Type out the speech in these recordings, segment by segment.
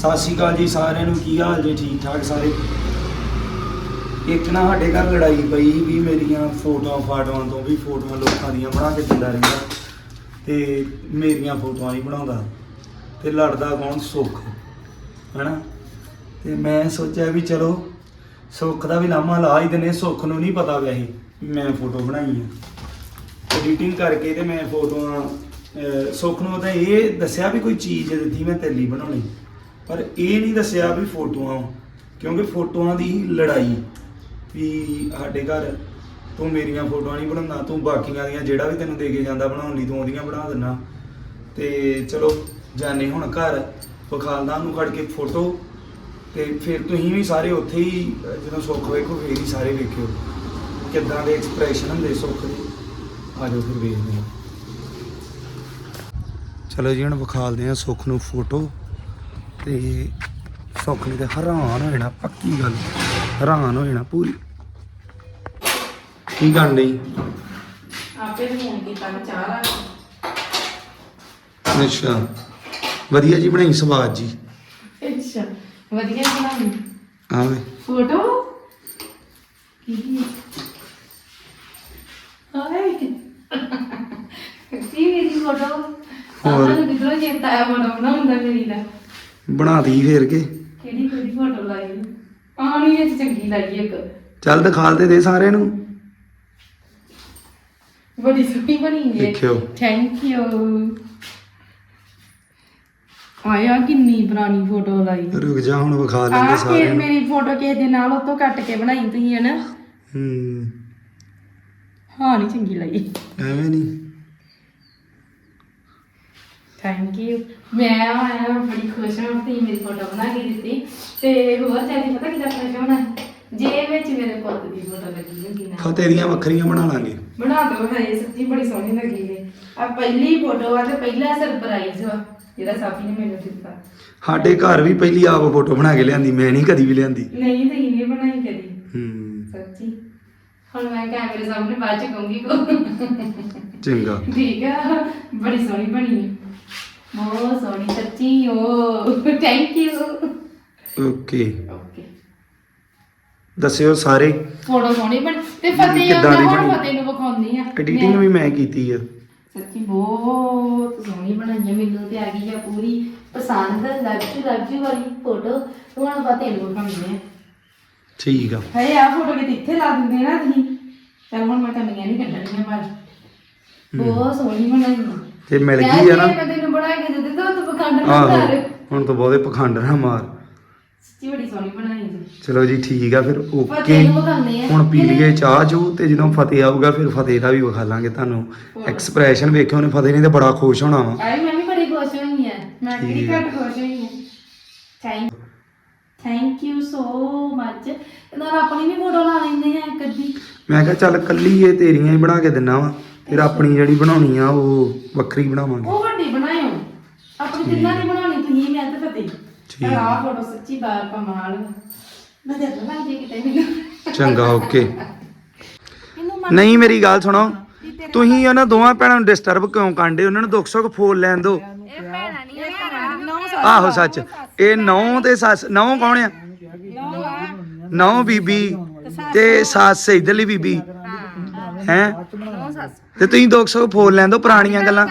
ਸਤਿ ਸ਼੍ਰੀ ਅਕਾਲ ਜੀ ਸਾਰਿਆਂ ਨੂੰ, ਕੀ ਹਾਲ ਜੀ? ਠੀਕ ਠਾਕ ਸਾਰੇ? ਇੱਕ ਨਾ ਸਾਡੇ ਘਰ ਲੜਾਈ ਪਈ ਵੀ ਮੇਰੀਆਂ ਫੋਟੋਆਂ ਫਾਟੋਆਂ ਤੋਂ ਵੀ ਫੋਟੋਆਂ ਲੋਕਾਂ ਦੀਆਂ ਬਣਾ ਕੇ ਦਿੰਦਾ ਰਹਿੰਦਾ ਤੇ ਮੇਰੀਆਂ ਫੋਟੋਆਂ ਨਹੀਂ ਬਣਾਉਂਦਾ ਤੇ ਲੜਦਾ ਕੌਣ? ਸੁੱਖ, ਹੈਨਾ? ਤੇ ਮੈਂ ਸੋਚਿਆ ਵੀ ਚਲੋ, ਸੁੱਖ ਦਾ ਵੀ ਲਾਮਾ ਲਾ ਹੀ ਦਿੰਦੇ ਸੁੱਖ ਨੂੰ ਨਹੀਂ ਪਤਾ ਵੈਸੇ ਮੈਂ ਫੋਟੋ ਬਣਾਈ ਆ। ਐਡੀਟਿੰਗ ਕਰਕੇ ਤੇ ਮੈਂ ਫੋਟੋਆਂ ਸੁੱਖ ਨੂੰ ਤਾਂ ਇਹ ਦੱਸਿਆ ਵੀ ਕੋਈ ਚੀਜ਼ ਦਿੱਤੀ ਮੈਂ ਤੇਲੀ ਬਣਾਉਣੀ। ਪਰ ਇਹ ਨਹੀਂ ਦੱਸਿਆ ਵੀ ਫੋਟੋਆਂ ਕਿਉਂਕਿ ਫੋਟੋਆਂ ਦੀ ਹੀ ਲੜਾਈ ਵੀ ਸਾਡੇ ਘਰ ਤੂੰ ਮੇਰੀਆਂ ਫੋਟੋਆਂ ਨਹੀਂ ਬਣਾਉਂਦਾ, ਤੂੰ ਬਾਕੀਆਂ ਦੀਆਂ ਜਿਹੜਾ ਵੀ ਤੈਨੂੰ ਦੇ ਕੇ ਜਾਂਦਾ ਬਣਾਉਣ ਲਈ ਤੂੰ ਉਹਦੀਆਂ ਬਣਾ ਦਿੰਦਾ ਤੇ ਚਲੋ ਜਾਣੇ ਹੁਣ ਘਰ ਵਿਖਾਲਦਾ ਉਹਨੂੰ ਕੱਢ ਕੇ ਫੋਟੋ, ਤੇ ਫਿਰ ਤੁਸੀਂ ਵੀ ਸਾਰੇ ਉੱਥੇ ਹੀ, ਜਦੋਂ ਸੁੱਖ ਵੇਖੋ, ਫੇਰ ਹੀ ਸਾਰੇ ਵੇਖਿਓ। ਕਿੱਦਾਂ ਦੇ ਐਕਸਪ੍ਰੈਸ਼ਨ ਹੁੰਦੇ ਸੁੱਖ ਦੇ। ਆ ਜਾਓ ਫਿਰ ਵੇਖਦੇ ਹਾਂ। ਚਲੋ ਜੀ, ਹੁਣ ਵਿਖਾਲਦੇ ਆ ਸੁੱਖ ਨੂੰ ਫੋਟੋ। ਤੇ ਸੁੱਖ ਨੇ ਤੇ ਹੈਰਾਨ ਹੋ ਜਾਣਾ ਪੱਕੀ ਗੱਲ। ਹੈਰਾਨ ਹੋ ਜਾਣਾ ਪੂਰੀ। ਕੀ ਕਰਨ ਡਈ? ਆਪੇ ਫੋਨ ਕੀਤਾ ਮੈਂ ਚਾਹ ਲਾ ਅੱਛਾ। ਵਧੀਆ ਜੀ ਬਣਾਈ ਸਵਾਦ ਜੀ। ਅੱਛਾ ਵਧੀਆ ਬਣਾਈ। ਆ ਵੇ। ਫੋਟੋ? ਕੀ? ਹਾਏ। ਕੀ ਮੇਰੀ ਫੋਟੋ? ਹੋਰ? ਕਿਧਰੋਂ ਚੇਤਾ ਆਇਆ ਫੋਟੋ ਬਣਾਉਂਦਾ ਮੇਰੀ ਦਾ। ਬਣਾਤੀ ਫੇਰ ਕੇ। ਕਿਹੜੀ ਕਿਹੜੀ ਫੋਟੋ ਲਾਈ ਪਾਣੀ ਵਿੱਚ ਚੰਗੀ ਲਾਈ ਇੱਕ। ਚੱਲ ਦਿਖਾਲ ਤੇ ਦੇ ਸਾਰਿਆਂ ਨੂੰ। ਬੜੀ ਸੋਹਣੀ ਬਣੀ ਹੈ। ਦੇਖਿਓ। ਥੈਂਕ ਯੂ ਆਇਆ ਕਿੰਨੀ ਪੁਰਾਣੀ ਫੋਟੋ ਲਾਈ। ਰੁਕ ਜਾ ਹੁਣ ਵਿਖਾ ਆ ਲੈਂਦੇ ਕੇ ਸਾਰਿਆਂ ਨੂੰ। ਮੇਰੀ ਫੋਟੋ ਕਿਸੇ ਦੇ ਨਾਲ ਉਤੋਂ ਕੱਟ ਕੇ ਬਣਾਈ ਤੁਸੀਂ ਹੈ ਨਾ। ਹੂੰ। ਹਾਂ ਨਹੀਂ ਚੰਗੀ ਲੱਗੀ। ਐਵੇਂ ਨਹੀਂ। ਥੈਂਕ ਯੂ ਮੈਂ ਆਇਆ ਬੜੀ ਖੁਸ਼ ਹਾਂ ਤੁਸੀਂ ਮੇਰੀ ਫੋਟੋ ਬਣਾ ਕੇ ਦਿੱਤੀ। ਤੇ ਹੋਰ ਚਾਹੀ ਪਤਾ ਕਿਦਾਂ ਖੁਸ਼ ਹੋਣਾ ਜੇ ਵਿੱਚ ਮੇਰੇ ਪੁੱਤ ਦੀ ਫੋਟੋ ਲੱਗੀ ਹੁੰਦੀ ਨਾ। ਫਤਿਹ ਦੀਆਂ ਵੱਖਰੀਆਂ ਬਣਾ ਲਾਂਗੇ। ਬਣਾ ਦੋ ਹੈ ਇਹ ਸੱਚੀ ਬੜੀ ਸੋਹਣੀ ਲੱਗੀ ਨੇ ਆ ਪਹਿਲੀ ਫੋਟੋ ਆ ਤੇ ਪਹਿਲਾ ਸਰਪ੍ਰਾਈਜ਼ ਵਾ ਜਿਹੜਾ ਸਾਫੀ ਨੇ ਮੈਨੂੰ ਦਿੱਤਾ। ਸਾਡੇ ਘਰ ਵੀ ਪਹਿਲੀ ਆਪ ਫੋਟੋ ਬਣਾ ਕੇ ਲਿਆਂਦੀ ਮੈਂ ਨਹੀਂ ਕਦੀ ਵੀ ਲਿਆਂਦੀ। ਨਹੀਂ ਤੇ ਇਹਨੇ ਬਣਾਈ ਕਦੀ। ਹੂੰ। ਸੱਚੀ। ਹੁਣ ਮੈਂ ਕੈਮਰੇ ਸਾਹਮਣੇ ਬਾਅਦ ਚ ਕਹੂੰਗੀ ਕੋ। ਚੰਗਾ। ਠੀਕ ਆ ਬੜੀ ਸੋਹਣੀ ਬਣੀ ਹੈ। ਬਹੁਤ ਸੋਹਣੀ ਸੱਚੀ ਓ ਥੈਂਕ ਯੂ ਓਕੇ ਓਕੇ ਦੱਸਿਓ ਸਾਰੇ। ਫੋਟੋ ਸੋਹਣੀ ਬਣ ਤੇ ਫਤਿਹ ਕਿੱਦਾਂ ਦੀ ਆਉਂਦਾ ਹੁਣ ਬਣੀ? ਫਤਿਹ ਨੂੰ ਵਿਖਾਉਂਦੀ ਆ। ਐਡੀਟਿੰਗ ਵੀ ਮੈਂ ਕੀਤੀ ਆ। ਸੱਚੀ ਬਹੁਤ ਸੋਹਣੀ ਬਣਾਈ ਹੈ ਮੈਨੂੰ ਤੇ ਆ ਗਈ ਆ ਪੂਰੀ ਪਸੰਦ ਲੱਜੂ ਲੱਜੂ ਵਾਲੀ ਫੋਟੋ। ਹੁਣ ਫਤਿਹ ਨੂੰ ਵਿਖਾਉਂਦੀ ਆ। ਠੀਕ ਆ। ਹਏ ਆ ਫੋਟੋ ਕਿਤੇ ਇੱਥੇ ਲਾ ਦਿੰਦੇ ਨਾ ਤੁਸੀਂ। ਚਲ ਹੁਣ ਮੈਂ ਕਮੀਆਂ ਨਹੀਂ ਕੱਢਣੀਆਂ ਪਰ ਬਹੁਤ ਸੋਹਣੀ ਬਣਾਈ ਹੈ ਤੇ ਮਿਲ ਗਈ ਆ ਨਾ। ਮੈਂ ਤੈਨੂੰ ਬਣਾ ਕੇ ਦੇ ਦਿੱਤਾ ਤੂੰ ਪਖੰਡ ਨਾ ਆਹੋ ਕਰ ਹੁਣ ਤਾਂ ਬਹੁਤੇ ਪਖੰਡ ਨਾ ਮਾਰ। ਸੱਚੀ ਬੜੀ ਸੋਹਣੀ ਬਣਾਈ ਜੀ ਚਲੋ ਜੀ ਠੀਕ ਆ ਫਿਰ ਓਕੇ। ਫਤਿਹ ਨੂੰ ਵਿਖਾਉਂਦੇ ਆ। ਹੁਣ ਪੀ ਲਈਏ ਚਾਹ ਜੂ ਤੇ ਜਦੋਂ ਫਤਿਹ ਆਊਗਾ ਫਿਰ ਫਤਿਹ ਦਾ ਵੀ ਵਿਖਾ ਲਾਂਗੇ ਤੁਹਾਨੂੰ। ਐਕਸਪ੍ਰੈਸ਼ਨ ਵੇਖਿਓ ਉਹਨੇ ਫਤਿਹ ਨੇ ਤੇ ਬੜਾ ਖੁਸ਼ ਹੋਣਾ ਵਾ। ਆਈ ਮੈਂ ਵੀ ਬੜੀ ਖੁਸ਼ ਹੋਈ ਹਾਂ ਮੈਂ ਕਿਹੜੀ ਠੀਕ ਹੈ। ਘੱਟ ਖੁਸ਼ ਹੋਈ ਹਾਂ thank thank you so much ਨਾਲ ਆਪਣੀ ਵੀ ਫੋਟੋ ਲਾ ਲੈਂਦੇ ਆ ਇੱਕ ਅੱਧੀ। ਮੈਂ ਕਿਹਾ ਚੱਲ ਕੱਲੀ ਇਹ ਤੇਰੀਆਂ ਹੀ ਬਣਾ ਕੇ ਦਿੰਨਾ ਵਾ। ਫਿਰ ਆਪਣੀ ਜਿਹੜੀ ਬਣਾਉਣੀ ਆ ਉਹ ਵੱਖਰੀ ਬਣਾਵਾਂਗੇ। ਉਹ ਵੱਡੀ ਬਣਾਇਓ। ਆਪਣੀ ਤਿੰਨਾਂ ਦੀ ਬਣਾਉਣੀ ਤੁਸੀਂ ਮੈਂ ਤੇ ਫਤਿਹ ਠੀਕ। ਪਰ ਆਹ ਫੋਟੋ ਸੱਚੀ ਬਾਰ ਕਮਾਲ ਮੈਂ ਦੇ ਲਾਂ ਜੇ ਕਿਤੇ ਮੈਨੂੰ ਚੰਗਾ ਓਕੇ ਨਹੀਂ ਮੇਰੀ ਗੱਲ ਸੁਣੋ। ਤੁਸੀਂ ਉਹਨਾਂ ਦੋਵਾਂ ਭੈਣਾਂ ਨੂੰ ਡਿਸਟਰਬ ਕਿਉਂ ਕਾਂਡੇ ਉਹਨਾਂ ਨੂੰ ਦੁੱਖ ਸੁੱਖ ਫੋਲ ਲੈਣ ਦਿਓ। ਆਹੋ ਸੱਚ। ਇਹ ਨੌ ਤੇ ਸੱਸ ਨੌ ਕੌਣ ਆ? ਨੌ ਬੀਬੀ ਤੇ ਸੱਸ ਇਧਰਲੀ ਬੀਬੀ। ਹੈ। ਤੇ ਤੁਸੀਂ ਦੁੱਖ ਸੁੱਖ ਫੋਲ ਲੈਣ ਦਿਓ ਪੁਰਾਣੀਆਂ ਗੱਲਾਂ।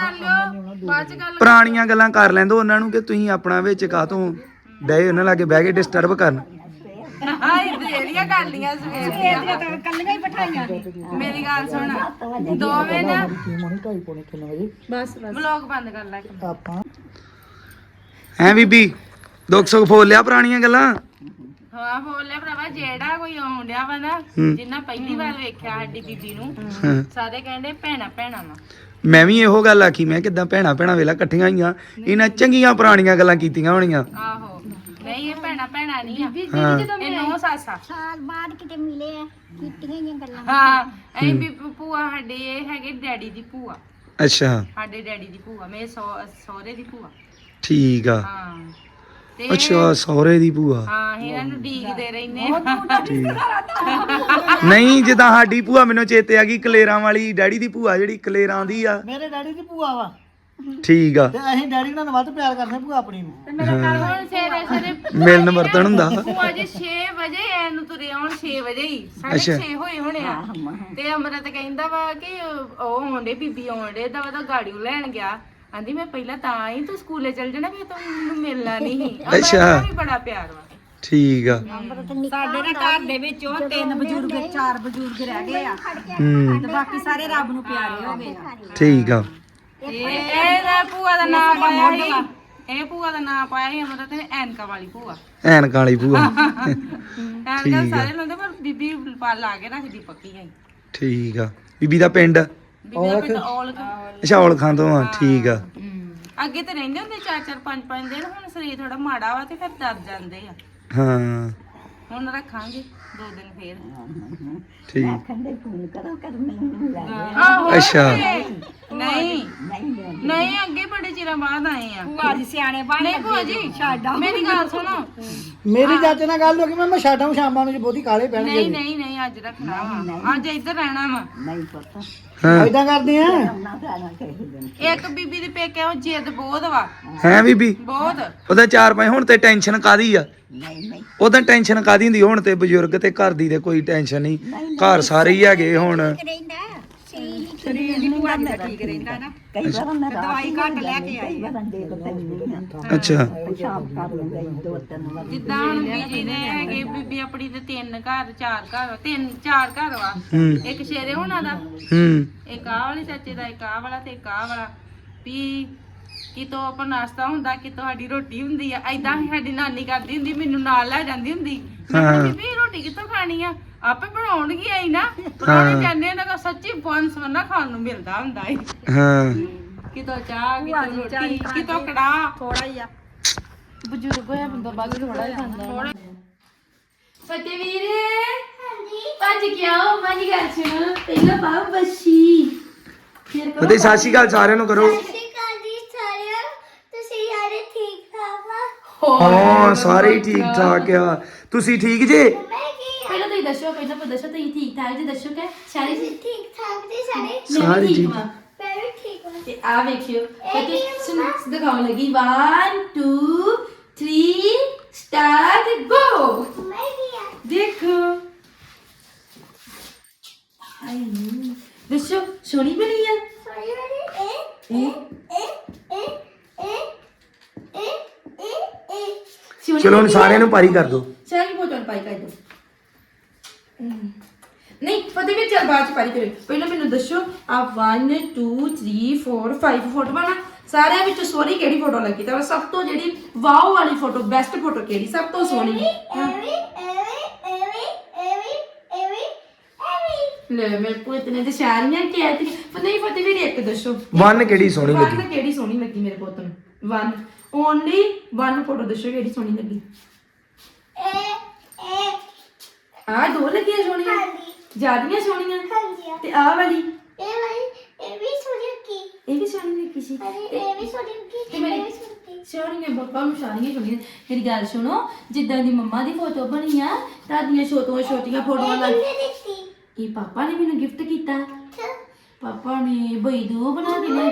ਪੁਰਾਣੀਆਂ ਗੱਲਾਂ ਕਰ ਲੈਂਦੋ ਉਹਨਾਂ ਨੂੰ ਕਿ ਤੁਸੀਂ ਆਪਣਾ ਵਿੱਚ ਕਾਹਤੋਂ ਡਏ ਉਹਨਾਂ ਲਾਗੇ ਬਹਿ ਕੇ ਡਿਸਟਰਬ ਕਰਨ। ਹਾਏ ਬਥੇਰੀਆਂ ਕਰ ਲੀਆਂ ਸਵੇਰ ਦੀਆਂ ਤਾਂ ਕੱਲੀਆਂ ਹੀ ਬਿਠਾਈਆਂ ਮੇਰੀ ਗੱਲ ਸੁਣ ਦੋਵੇਂ ਨਾ ਬਸ ਬਸ। ਵਲੌਗ ਬੰਦ ਕਰ ਲੈ ਹੈ ਬੀਬੀ ਦੁੱਖ ਸੁੱਖ ਫੋਲ ਲਿਆ ਪੁਰਾਣੀਆਂ ਗੱਲਾਂ? ਹਾਂ ਬੋਲਿਆ ਭਰਾਵਾ ਜਿਹੜਾ ਕੋਈ ਆਉਣ ਡਿਆ ਵਾ ਨਾ ਹੂੰ। ਜਿੰਨਾ ਪਹਿਲੀ ਵਾਰ ਵੇਖਿਆ ਸਾਡੀ ਬੀਬੀ ਨੂੰ ਹਾਂ। ਸਾਰੇ ਕਹਿੰਦੇ ਭੈਣਾ ਭੈਣਾ ਵਾ। ਮੈਂ ਵੀ ਇਹੋ ਗੱਲ ਆਖੀ ਮੈਂ ਕਿਦਾਂ ਭੈਣਾ ਭੈਣਾ ਵੇਲਾ ਇਕੱਠੀਆਂ ਹੋਈਆਂ ਇਹਨਾਂ ਚੰਗੀਆਂ ਪੁਰਾਣੀਆਂ ਗੱਲਾਂ ਕੀਤੀਆਂ ਹੋਣੀਆਂ। ਆਹੋ ਨਹੀਂ ਇਹ ਭੈਣਾ ਭੈਣਾ ਨਹੀਂ ਆ। ਹਾਂ। ਇਹ ਨੋ ਸਾਸਾ ਸਾਲ ਬਾਅਦ ਕਿਤੇ ਮਿਲੇ ਆ ਕੀਤੀਆਂ ਗੱਲਾਂ। ਹਾਂ ਇਹ ਵੀ ਭੂਆ ਸਾਡੇ ਇਹ ਹੈਗੇ ਡੈਡੀ ਦੀ ਭੂਆ। ਅੱਛਾ। ਸਾਡੇ ਡੈਡੀ ਦੀ ਭੂਆ ਮੇਰੇ ਸਹੁ- ਸਹੁਰੇ ਦੀ ਭੂਆ। ਠੀਕ ਆ। ਹਾਂ। ਤੇ ਅੱਛਾ ਸਹੁਰੇ ਦੀ ਭੂਆ। ਹਾਂ ਇਹਨਾਂ ਨੂੰ ਡੀਕਦੇ ਰਹਿੰਦੇ ਆ। ਠੀਕ ਨਹੀਂ ਜਿੱਦਾਂ ਸਾਡੀ ਭੂਆ ਮੈਨੂੰ ਚੇਤੇ ਆ ਗਈ ਕਲੇਰਾਂ ਵਾਲੀ ਡੈਡੀ ਦੀ ਭੂਆ ਜਿਹੜੀ ਕਲੇਰਾਂ ਦੀ ਆ। ਮੇਰੇ ਡੈਡੀ ਦੀ ਭੂਆ ਵਾ। ਠੀਕ ਆ। ਤੇ ਅਸੀਂ ਡੈਡੀ ਨਾਲ ਵੱਧ ਪਿਆਰ ਕਰਦੇ ਭੂਆ ਆਪਣੀ ਨੂੰ। ਹੁਣ ਸਵੇਰੇ ਸਵੇਰੇ ਮਿਲਣ ਵਰਤਣ ਹੁੰਦਾ। ਭੂਆ ਜੀ 6 ਵਜੇ ਇਹਨੂੰ ਤੁਰੇ ਆਉਣ 6 ਵਜੇ ਹੀ। ਅੱਛਾ। 6:30 ਹੋਏ ਹੋਣੇ ਆ। ਤੇ ਅਮਰਤ ਕਹਿੰਦਾ ਵਾ ਕਿ ਉਹ ਆਉਂਦੇ ਬੀਬੀ ਆਉਂਦੇ ਦਾ ਵਾ ਤਾਂ ਗਾੜੀ ਉਹ ਲੈਣ ਗਿਆ। ਆਂਦੀ ਮੈਂ ਪਹਿਲਾਂ ਤਾਂ ਆਈ ਤੂੰ ਸਕੂਲੇ ਚੱਲ ਜਾਣਾ ਫਿਰ ਤੂੰ ਮੈਨੂੰ ਮਿਲਣਾ ਨਹੀਂ। ਅੱਛਾ। ਵੀ ਬੜਾ ਪਿਆਰ ਵਾ। ਠੀਕ ਆ। ਸਾਡੇ ਦੇ ਘਰ ਦੇ ਵਿੱਚ ਉਹ ਤਿੰਨ ਬਜ਼ੁਰਗ ਚਾਰ ਬਜ਼ੁਰਗ ਰਹਿ ਗਏ ਆ। ਹੂੰ। ਤੇ ਬਾਕੀ ਸਾਰੇ ਰੱਬ ਨੂੰ ਪਿਆਰੇ ਹੋ ਗਏ ਆ। ਠੀਕ ਆ। ਇਹਦਾ ਭੂਆ ਦਾ ਨਾਮ ਪਾਇਆ ਸੀ। ਇਹ ਭੂਆ ਦਾ ਨਾਮ ਪਾਇਆ ਸੀ ਅਮਰਤ ਨੇ ਐਨਕਾ ਵਾਲੀ ਭੂਆ। ਐਨਕਾਂ ਵਾਲੀ ਭੂਆ। ਐਨਕਾ ਠੀਕ ਆ। ਸਾਰੇ ਲਾਉਂਦੇ ਪਰ ਬੀਬੀ ਪਾ ਲਾ ਕੇ ਰੱਖਦੀ ਪੱਕੀ ਹੈ ਠੀਕ ਆ। ਬੀਬੀ ਦਾ ਪਿੰਡ? ਬੀਬੀ ਦਾ ਪਿੰਡ ਔਲਖ। ਅੱਛਾ ਔਲਖਾਂ ਤੋਂ ਆ ਠੀਕ ਆ। ਅੱਗੇ ਤੇ ਰਹਿੰਦੇ ਹੁੰਦੇ ਚਾਰ ਚਾਰ ਪੰਜ ਪੰਜ ਦਿਨ ਹੁਣ ਸਰੀਰ ਥੋੜਾ ਮਾੜਾ ਵਾ ਤੇ ਫਿਰ ਡਰ ਜਾਂਦੇ ਆ। ਹਾਂ। ਹੁਣ ਰੱਖਾਂਗੇ ਦੋ ਦਿਨ ਫੇਰ। ਠੀਕ। ਆਹੋ ਅੱਛਾ। ਨਹੀਂ। ਨਹੀਂ ਅੱਗੇ ਬੜੇ ਚਿਰਾਂ ਬਾਅਦ ਆਏ ਆ। ਭੂਆ ਜੀ ਸਿਆਣੇ ਬਣ ਨਹੀਂ ਭੂਆ ਜੀ ਮੇਰੀ ਗੱਲ ਸੁਣੋ। ਮੇਰੀ ਚਾਚੇ ਨਾਲ ਗੱਲ ਹੋ ਗਈ ਮੈਂ ਸ਼ਾਮਾਂ ਨੂੰ ਜੇ ਬਹੁਤੀ ਕਾਲੇ ਪੈਣਗੇ ਨਹੀਂ ਨਹੀਂ ਨਹੀਂ ਅੱਜ ਰੱਖਣਾ ਵਾ ਅੱਜ ਇੱਧਰ ਰਹਿਣਾ ਵਾ। ਹਾਂ। ਐਦਾਂ ਕਰਦੇ ਆ? ਇੱਕ ਬੀਬੀ ਦੇ ਪੇਕੇ ਉਹ ਜਿੱਦ ਬਹੁਤ ਵਾ। ਹੈ ਬੀਬੀ? ਬਹੁਤ। ਉਹਦਾ ਚਾਰ ਪੰਜ ਹੁਣ ਤੇ ਟੈਨਸ਼ਨ ਕਾਦੀ ਆ? ਨਹੀਂ ਨਹੀਂ। ਉਹਦਾ ਟੈਨਸ਼ਨ ਕਾਦੀ ਹੁੰਦੀ? ਹੁਣ ਤੇ ਬਜ਼ੁਰਗ ਤੇ ਘਰ ਦੀ ਤੇ ਕੋਈ ਟੈਨਸ਼ਨ ਨਹੀਂ। ਘਰ ਸਾਰੇ ਹੀ ਹੈਗੇ ਹੁਣ। ਰਹਿੰਦਾ ਸਰੀਰ ਦੀ ਭੂਆ ਦਾ ਠੀਕ ਰਹਿੰਦਾ ਨਾ। ਤੇ ਦਵਾਈ ਘੱਟ ਲੈ ਕੇ ਆਈ ਆ। ਅੱਛਾ। ਜਿੱਦਾਂ ਹੁਣ ਬੀਜੀ ਦੇ ਹੈਗੇ ਬੀਬੀ ਆਪਣੀ ਤੇ ਤਿੰਨ ਘਰ ਚਾਰ ਘਰ ਤਿੰਨ ਚਾਰ ਘਰ ਵਾ। ਹੂੰ। ਇੱਕ ਸ਼ੇਰੇ ਹੋਣਾ ਦਾ ਹੂੰ। ਇੱਕ ਆਹ ਵਾਲੇ ਚਾਚੇ ਦਾ ਇੱਕ ਆਹ ਵਾਲਾ ਤੇ ਇੱਕ ਆਹ ਵਾਲਾ। ਵੀ ਕਿਤੋਂ ਆਪਾਂ ਨਾਸ਼ਤਾ ਹੁੰਦਾ ਕਿ ਤੁਹਾਡੀ ਰੋਟੀ ਹੁੰਦੀ ਆ। ਐਦਾਂ ਹੀ ਸਾਡੀ ਨਾਨੀ ਕਰਦੀ ਹੁੰਦੀ ਮੈਨੂੰ ਨਾਲ ਲੈ ਜਾਂਦੀ ਹੁੰਦੀ। ਮੈਂ ਹਾਂ। ਬੀਬੀ ਰੋਟੀ ਕਿੱਥੋਂ ਖਾਣੀ ਆ? ਆਪੇ ਬਣਾਉਣਗੀ ਆਈ ਨਾ। ਪਰੋਣੇ ਜਾਂਦੇ ਨਾ ਸੱਚੀ ਬੰਸ ਵੰਨਾ ਖਾਣ ਨੂੰ ਮਿਲਦਾ ਹੁੰਦਾ ਏ। ਹਾਂ। ਕਿਤੋਂ ਚਾਹ ਕਿਤੋਂ ਰੋਟੀ ਕਿਤੋਂ ਕੜਾ ਥੋੜਾ ਹੀ ਆ। ਬਜ਼ੁਰਗ ਹੋਇਆ ਬੰਦਾ ਬਾਅਦ ਥੋੜਾ ਜਿਹਾ ਖਾਂਦਾ। ਫਤਿਹ ਵੀਰੇ? ਹਾਂਜੀ। ਭੱਜ ਕੇ ਆਓ ਮਾਨੀ ਗੱਲ ਸੁਣੋ। ਪਹਿਲਾਂ ਬਾਬ ਬੱਸ਼ੀ ਫਿਰ ਕਰੋ। ਸ਼੍ਰੀ ਅਕਾਲ ਸਾਰਿਆਂ ਨੂੰ ਕਰੋ ਸ਼੍ਰੀ ਅਕਾਲ ਜੀ ਸਾਰਿਆਂ ਤੁਸੀਂ ਸਾਰੇ ਠੀਕ ਠਾਕ ਆ ਹਾਂ ਸਾਰੇ ਹੀ ਠੀਕ ਠਾਕ ਆ ਤੁਸੀਂ ਠੀਕ ਜੇ ਮੈਂ ਕੀ ਪਹਿਲਾਂ ਤੁਸੀਂ ਦੱਸੋ ਪਹਿਲਾਂ ਪਰ ਦੱਸੋ ਤੁਸੀਂ ਠੀਕ ਠਾਕ ਜੀ ਦੱਸੋ ਕਿ ਸਾਰੇ ਜੀ ਠੀਕ ਠਾਕ ਜੀ ਸਾਰੇ ਮੈਂ ਵੀ ਸਾਰੇ ਠੀਕ ਠੀਕ। ਹਾਂ ਮੈਂ ਵੀ ਠੀਕ ਹਾਂ ਤੇ ਆ ਵੇਖਿਓ ਫਤਿਹ ਸੁਣ ਦਿਖਾਉਣ ਲੱਗੀ 1 2 3 ਸਟਾਰਟ ਗੋ ਮੈਂ ਕੀ ਆ ਦੇਖੋ ਹਾਏ ਨੀ। ਦੱਸੋ ਸੋਹਣੀ ਬਣੀ ਆ ਸੋਰੀ ਵਾਲੀ ਏ ਏ ਏ ਏ ਏ ਏ ਏ ਸੋਹਣੀ ਚਲੋ ਹੁਣ? ਸਾਰਿਆਂ ਨੂੰ ਪਾਰੀ ਕਰ ਦਿਓ ਸਾਰੀ ਫੋਟੋ ਪਾਈ ਕਰ ਦੋ। ਨਹੀਂ ਫਤਿਹ ਵੀ ਚੱਲ ਬਾਅਦ ਚ ਪਾਰੀ ਕਰੇ ਪਹਿਲਾਂ ਮੈਨੂੰ ਦੱਸੋ ਆ 1 2 3 4 5 ਫੋਟੋ ਬਣਾ ਸਾਰਿਆਂ ਵਿੱਚੋਂ ਸੋਹਣੀ ਕਿਹੜੀ ਫੋਟੋ ਲੱਗੀ? ਤਾਂ ਸਭ ਤੋਂ ਜਿਹੜੀ ਵਾਓ ਵਾਲੀ ਫੋਟੋ ਬੈਸਟ ਫੋਟੋ ਕਿਹੜੀ? ਸਭ ਤੋਂ ਸੋਹਣੀ। ਹਾਂ। ਐਵੇਂ ਐਵੇਂ ਐਵੇਂ ਐਵੇਂ ਐਵੇਂ ਐਵੇਂ। ਲੈ ਮੇਰੇ ਪੁੱਤ ਨੇ ਤੇ ਸ਼ਾਇਰੀਆਂ ਕਿਹਾ ਤੇ। ਪਰ ਨਹੀਂ ਫਤਿਹ ਵੀਰ ਇੱਕ ਦੱਸੋ। ਵਨ ਕਿਹੜੀ ਸੋਹਣੀ One ਲੱਗੀ? ਕਿਹੜੀ ਸੋਹਣੀ ਲੱਗੀ ਮੇਰੇ ਪੁੱਤ ਨੂੰ? ਵਨ ਓਨਲੀ ਵਨ ਫੋਟੋ ਦੱਸੋ ਕਿਹੜੀ ਸੋਹਣੀ ਲੱਗੀ। ਏ ਏ ਆ ਦੋ ਲੱਗੀਆਂ ਸੋਹਣੀਆਂ? ਹਾਂਜੀ। ਜਿਆਦੀਆਂ ਸੋਹਣੀਆਂ? ਹਾਂਜੀ। ਤੇ ਆਹ ਵਾਲੀ? ਇਹ ਵਾਲੀ ਇਹ ਵੀ ਸੋਰੀ ਕੀ ਇਹ ਵੀ ਸੋਹਣੀ ਲੱਗੀ ਸੀ। ਇਹ ਵੀ ਸੋਰੀ ਕੀ ਤੇ ਇਹ ਮੇਰੀ ਵੀ ਸੋਰੀ ਕੀ ਸੋਹਣੀਆਂ ਬੱਪਾ ਨੂੰ ਸਾਰੀਆਂ ਸੋਹਣੀਆਂ। ਮੇਰੀ ਗੱਲ ਸੁਣੋ ਜਿੱਦਾਂ ਦੀ ਮੰਮਾ ਦੀ ਫੋਟੋ ਬਣੀ ਆ ਤੁਹਾਡੀਆਂ ਛੋਟੀਆਂ ਛੋਟੀਆਂ ਫੋਟੋਆਂ ਲੱਗ ਕਿੰਨੇ ਦਿੱਤੀ? ਇਹ ਪਾਪਾ ਨੇ ਮੈਨੂੰ ਗਿਫਟ ਕੀਤਾ। ਪਾਪਾ ਨੇ ਬਈ ਦੋ ਬਣਾ ਲੈ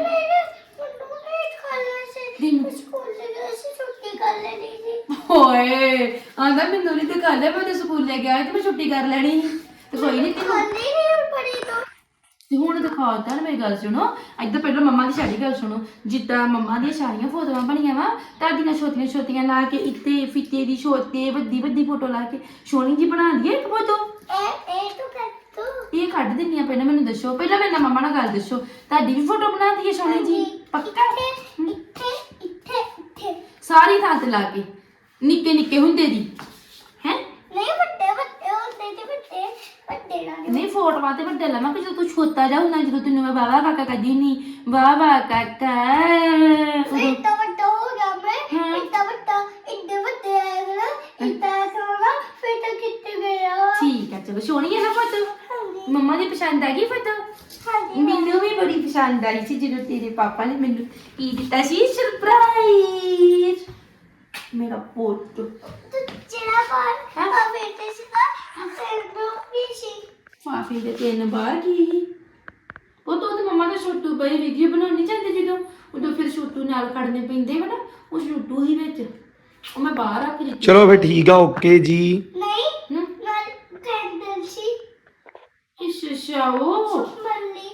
ਦਿਨ- ਸਕੂਲ ਦੇ ਗਏ ਸੀ ਛੁੱਟੀ ਕਰ ਲੈਣੀ ਸੀ। ਓਏ ਆਂਦਾ ਮੈਨੂੰ ਨਹੀਂ ਦਿਖਾ ਲੈ ਮੈਂ ਤੇ ਸਕੂਲ ਲੈ ਕੇ ਆਇਆ ਤੇ ਮੈਂ ਛੁੱਟੀ ਕਰ ਲੈਣੀ ਸੀ। ਤੇ ਕੋਈ ਨਹੀਂ ਤੈਨੂੰ ਖਾਂਦੀ ਨਹੀਂ ਹੁਣ ਬੜੀ ਤੋਂ? ਤੇ ਹੁਣ ਦਿਖਾਤਾ ਨਾ ਮੇਰੀ ਗੱਲ ਸੁਣੋ। ਇੱਧਰ ਪਹਿਲਾਂ ਮੰਮਾ ਦੀ ਸਾਰੀ ਗੱਲ ਸੁਣੋ। ਜਿੱਦਾਂ ਮੰਮਾ ਦੀਆਂ ਸਾਰੀਆਂ ਫੋਟੋਆਂ ਬਣੀਆਂ ਵਾ ਤੁਹਾਡੀਆਂ ਛੋਟੀਆਂ ਛੋਟੀਆਂ ਲਾ ਕੇ ਇੱਥੇ ਫਿੱਤੇ ਦੀ ਛੋਟੇ ਵੱਡੀ ਵੱਡੀ ਫੋਟੋ ਲਾ ਕੇ ਸੋਹਣੀ ਜੀ ਬਣਾ ਦਈਏ ਇੱਕ ਫੋਟੋ। ਇਹ ਇਹ ਤੂੰ ਕਰ ਤੂੰ। ਇਹ ਕੱਢ ਦਿੰਨੀ ਆ ਪਹਿਲਾਂ ਮੈਨੂੰ ਦੱਸੋ। ਪਹਿਲਾਂ ਮੇਰੇ ਨਾਲ ਮੰਮਾ ਨਾਲ ਗੱਲ ਦੱਸੋ। ਤੁਹਾਡੀ ਵੀ ਫੋਟੋ ਬਣਾ ਦਈਏ ਸੋਹਣੀ ਜੀ ਪੱਕਾ? ਇੱਥੇ ਸਾਰੀ ਥਾਂ ਤੇ ਲਾ ਕੇ ਨਿੱਕੇ ਨਿੱਕੇ ਹੁੰਦੇ ਦੀ ਹੈ? ਨਹੀਂ ਵੱਡੇ ਵੱਡੇ ਹੁੰਦੇ ਤੇ ਵੱਡੇ ਵੱਡੇ ਨਾਲ ਨਹੀਂ ਫੋਟੋਆਂ ਤੇ ਵੱਡੇ ਲਵਾਂ ਕਿ ਜਦੋਂ ਤੂੰ ਛੋਟਾ ਜਾ ਹੁੰਦਾ ਜਦੋਂ ਤੈਨੂੰ ਮੈਂ ਬਾਬਾ ਕਾਕਾ ਕਹਦੀ ਨਹੀਂ ਬਾਬਾ ਕਾਕਾ। ਉਦੋਂ- ਵੱਡਾ ਹੋ ਗਿਆ ਮੈਂ ਹਾਂ। ਇੱਡਾ ਵੱਡਾ ਇੱਡੇ ਵੱਡੇ ਆਏ ਨਾ ਇੱਡਾ ਕਰਨਾ ਫਿਰ ਤਾਂ ਕਿੱਥੇ ਗਿਆ। ਠੀਕ ਹੈ ਚਲੋ ਸੋਹਣੀ ਹੈ ਨਾ ਫੋਟੋ। ਹਾਂਜੀ। ਮੰਮਾ ਦੀ ਪਸੰਦ ਆ ਗਈ ਫੋਟੋ? ਮੈਨੂੰ ਵੀ ਬੜੀ ਪਸੰਦ ਆਈ ਸੀ ਜਦੋਂ ਤੇਰੇ ਪਾਪਾ ਨੇ ਮੈਨੂੰ ਕੀ ਦਿੱਤਾ ਸੀ ਸਰਪ੍ਰਾਈਜ਼ ਮੇਰਾ ਪੁੱਤ। ਤੂੰ ਜਿਹੜਾ ਬਾਹਰ ਹਾਂ। ਆ ਬੈਠੇ ਸੀ ਨਾ ਫਿਰ ਵੀ ਸੀ। ਮਾਫੀ ਦੇ ਤਿੰਨ ਬਾਰ ਕੀ? ਉਹ ਤੋਂ ਤੇ ਮੰਮਾ ਦਾ ਛੋਟੂ ਬਈ ਵੀਡੀਓ ਬਣਾਉਣੀ ਚਾਹੁੰਦੇ ਜਦੋਂ ਉਦੋਂ ਫਿਰ ਛੋਟੂ ਨਾਲ ਖੜਨੇ ਪੈਂਦੇ ਵਾ ਨਾ ਉਹ ਛੋਟੂ ਹੀ ਵਿੱਚ। ਉਹ ਮੈਂ ਬਾਹਰ ਰੱਖ ਦਿੱਤੀ। ਚਲੋ ਫਿਰ ਠੀਕ ਆ ਓਕੇ ਜੀ। ਨਹੀਂ ਹਮ, ਨਾਲ ਕੈਂਡਲ ਸੀ। ਅੱਛਾ ਅੱਛਾ ਉਹ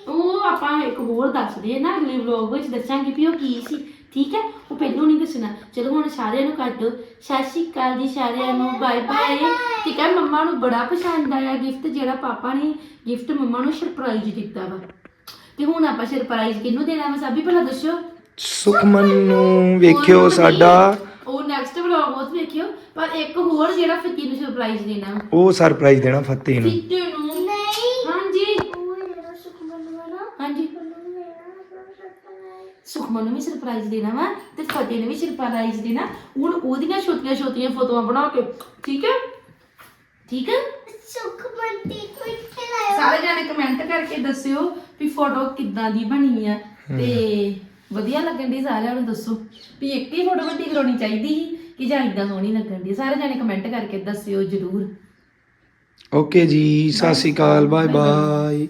ਉਹ ਆਪਾਂ ਇੱਕ ਹੋਰ ਦੱਸਦੇ ਆ ਨਾ ਅਗਲੇ ਵਲੌਗ ਵਿੱਚ ਦੱਸਾਂਗੇ ਵੀ ਉਹ ਕੀ ਸੀ। ਠੀਕ ਹੈ? ਉਹ ਪਹਿਲੋਂ ਨਹੀਂ ਦੱਸਣਾ। ਚਲੋ ਹੁਣ ਸਾਰਿਆਂ ਨੂੰ ਕੱਢ ਸਤਿ ਸ਼੍ਰੀ ਅਕਾਲ ਜੀ ਸਾਰਿਆਂ ਨੂੰ। ਬਾਏ ਬਾਏ ਠੀਕ ਹੈ? ਮੰਮਾ ਨੂੰ ਬੜਾ ਪਸੰਦ ਆਇਆ ਗਿਫਟ ਜਿਹੜਾ ਪਾਪਾ ਨੇ ਗਿਫਟ ਮੰਮਾ ਨੂੰ ਸਰਪ੍ਰਾਈਜ਼ ਦਿੱਤਾ ਵਾ। ਤੇ ਹੁਣ ਆਪਾਂ ਸਰਪ੍ਰਾਈਜ਼ ਕਿਹਨੂੰ ਦੇਣਾ ਵਾ? ਸਾਬੀ ਭਲਾ ਦੱਸੋ। ਸੁਖਮਨ ਨੂੰ ਵੇਖਿਓ ਸਾਡਾ। ਉਹ ਨੈਕਸਟ ਵਲੌਗ ਉਹ ਵੇਖਿਓ। ਪਰ ਇੱਕ ਹੋਰ ਜਿਹੜਾ ਫਿੱਕੀ ਨੂੰ ਸਰਪ੍ਰਾਈਜ਼ ਦੇਣਾ। ਉਹ ਸਰਪ੍ਰਾਈਜ਼ ਦੇਣਾ ਫਤਿਹ ਨੂੰ। ਫਿੱਕੇ ਨੂੰ ਨਹੀਂ ਹਾਂਜੀ ਉਹ ਜਿਹੜਾ ਸੁਖਮਨ ਵਾਲਾ ਹਾਂਜੀ ਮੈਨੂੰ ਮੇਰਾ ਸੁਖਮਨ ਨੂੰ ਵੀ ਸਰਪ੍ਰਾਈਜ਼ ਦੇਣਾ ਵਾ ਤੇ ਫਤਿਹ ਨੂੰ ਵੀ ਸਰਪ੍ਰਾਈਜ਼ ਦੇਣਾ। ਹੁਣ ਉਹਦੀਆਂ ਛੋਟੀਆਂ ਛੋਟੀਆਂ ਫੋਟੋਆਂ ਬਣਾ ਕੇ ਠੀਕ ਹੈ? ਠੀਕ ਹੈ? ਸੁਖਮਨ ਦੀ ਕੋਈ ਖਿਲਾਇਆ ਸਾਰੇ ਜਾਣੇ ਕਮੈਂਟ ਕਰਕੇ ਦੱਸਿਓ ਵੀ ਫੋਟੋ ਕਿੱਦਾਂ ਦੀ ਬਣੀ ਆ ਤੇ ਵਧੀਆ ਲੱਗਣ ਦੀ ਸਾਰਿਆਂ ਨੂੰ ਦੱਸੋ ਵੀ ਇੱਕ ਹੀ ਫੋਟੋ ਵੱਡੀ ਕਰਾਉਣੀ ਚਾਹੀਦੀ ਸੀ ਕਿ ਜਾਂ ਇਦਾਂ ਸੋਹਣੀ ਲੱਗਣ ਦੀ ਸਾਰੇ ਜਾਣੇ ਕਮੈਂਟ ਕਰਕੇ ਦੱਸਿਓ ਜਰੂਰ। ਓਕੇ ਜੀ ਸਤਿ ਸ਼੍ਰੀ ਅਕਾਲ ਬਾਏ ਬਾਏ